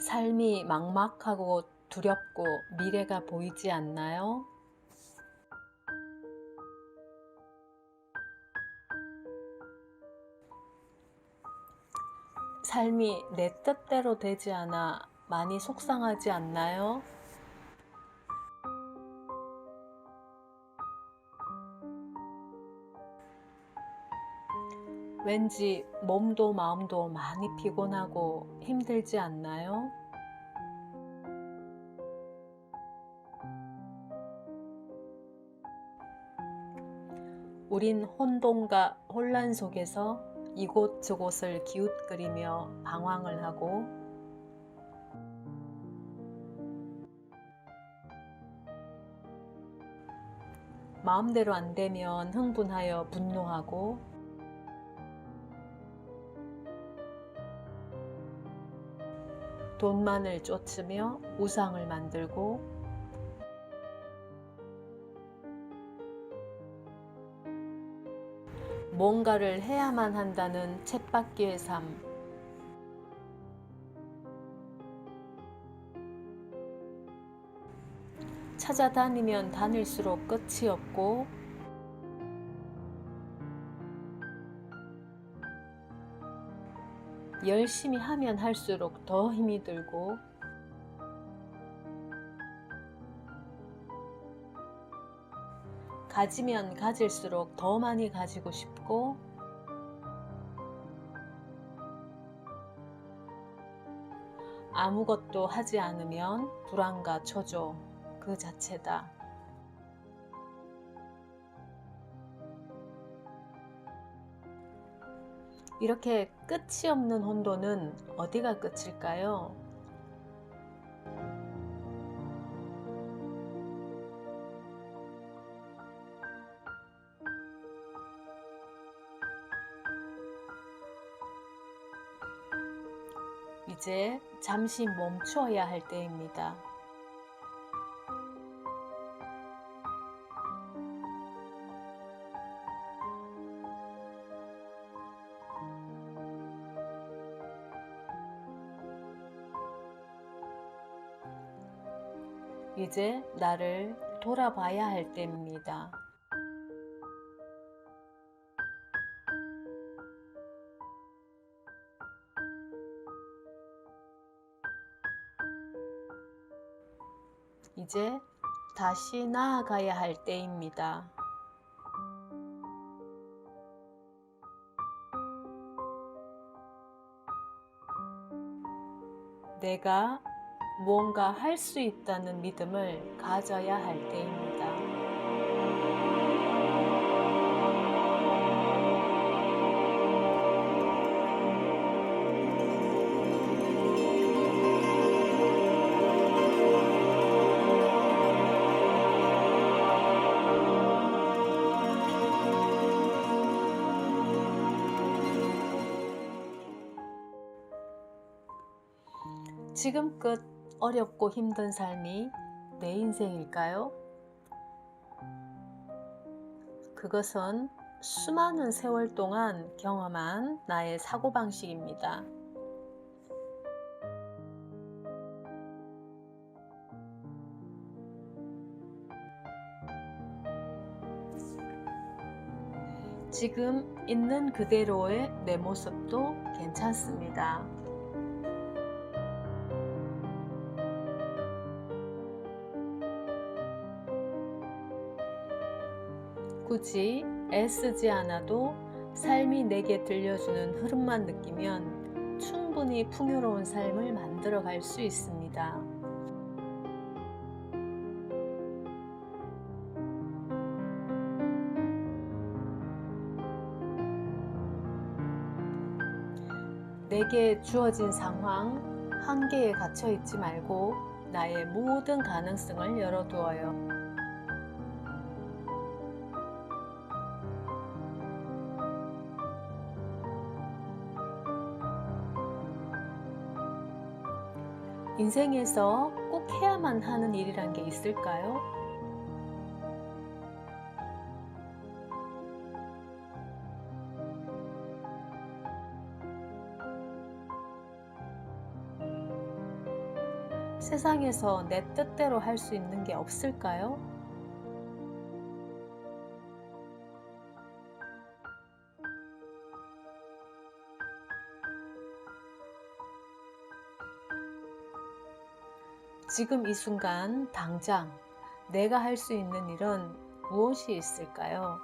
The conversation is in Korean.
삶이 막막하고 두렵고 미래가 보이지 않나요? 삶이 내 뜻대로 되지 않아 많이 속상하지 않나요? 왠지 몸도 마음도 많이 피곤하고 힘들지 않나요? 우린 혼돈과 혼란 속에서 이곳저곳을 기웃거리며 방황을 하고 마음대로 안 되면 흥분하여 분노하고 돈만을 쫓으며 우상을 만들고 뭔가를 해야만 한다는 쳇바퀴의 삶. 찾아다니면 다닐수록 끝이 없고 열심히 하면 할수록 더 힘이 들고 가지면 가질수록 더 많이 가지고 싶고 아무것도 하지 않으면 불안과 초조 그 자체다. 이렇게 끝이 없는 혼돈은 어디가 끝일까요? 이제 잠시 멈춰야 할 때입니다. 이제 나를 돌아봐야 할 때입니다. 이제 다시 나아가야 할 때입니다. 내가 무언가 할 수 있다는 믿음을 가져야 할 때입니다. 지금껏 어렵고 힘든 삶이 내 인생일까요? 그것은 수많은 세월 동안 경험한 나의 사고방식입니다. 지금 있는 그대로의 내 모습도 괜찮습니다. 굳이 애쓰지 않아도 삶이 내게 들려주는 흐름만 느끼면 충분히 풍요로운 삶을 만들어 갈 수 있습니다. 내게 주어진 상황, 한계에 갇혀 있지 말고 나의 모든 가능성을 열어두어요. 인생에서 꼭 해야만 하는 일이란 게 있을까요? 세상에서 내 뜻대로 할 수 있는 게 없을까요? 지금 이 순간, 당장 내가 할 수 있는 일은 무엇이 있을까요?